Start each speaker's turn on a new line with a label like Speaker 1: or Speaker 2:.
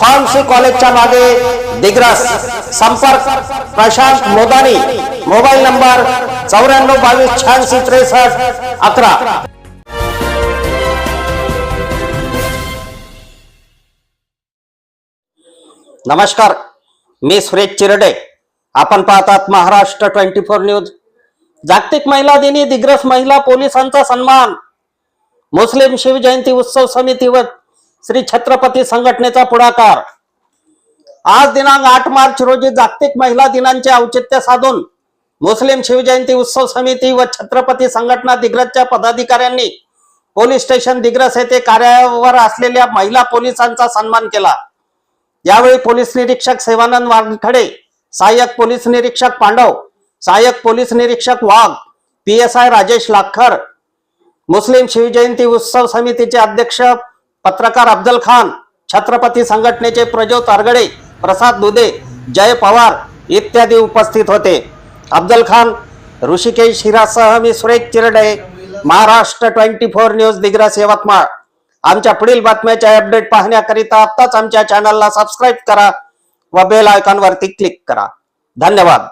Speaker 1: Pharmacy कॉलेजच्या मागे दिग्रस संपर्क प्रशांत मोदानी मोबाईल नंबर चौऱ्याण्णव बावीस शहाऐंशी त्रेसष्ट अकरा. नमस्कार मी सुरेश चिरडे. आपण पाहतात महाराष्ट्र ट्वेंटी फोर न्यूज. जागतिक महिला दिनी दिग्रस महिला पोलिसांचा सन्मान. मुस्लिम शिवजयंती उत्सव समिती श्री छत्रपती संघटनेचा पुढाकार. आज दिनांक आठ मार्च रोजी जागतिक महिला दिनांचे औचित्य साधून मुस्लिम शिवजयंती उत्सव समिती व छत्रपती संघटना दिग्रजच्या पदाधिकाऱ्यांनी पोलीस स्टेशन दिग्रस येथे कार्यावर असलेल्या महिला पोलिसांचा सन्मान केला. यावेळी पोलीस निरीक्षक सेवानंद वानखडे सहाय्यक पोलीस निरीक्षक पांडव सहाय्यक पोलीस निरीक्षक Wagh P S I Rajesh Lakhar मुस्लिम शिवजयंती उत्सव समितीचे अध्यक्ष पत्रकार अफजल खान छत्रपती संघटनेचे प्रजोत तारगडे प्रसाद दुधे जय पवार इत्यादी उपस्थित होते. अफजल खान ऋषिकेश हिरासह मी Suresh Chirde Maharashtra twenty four news Digras Yavatmal. आमच्या पुढील बातम्याच्या अपडेट पाहण्याकरिता आत्ताच आमच्या चॅनलला सबस्क्राईब करा व बेल आयकॉनवरती क्लिक करा. धन्यवाद.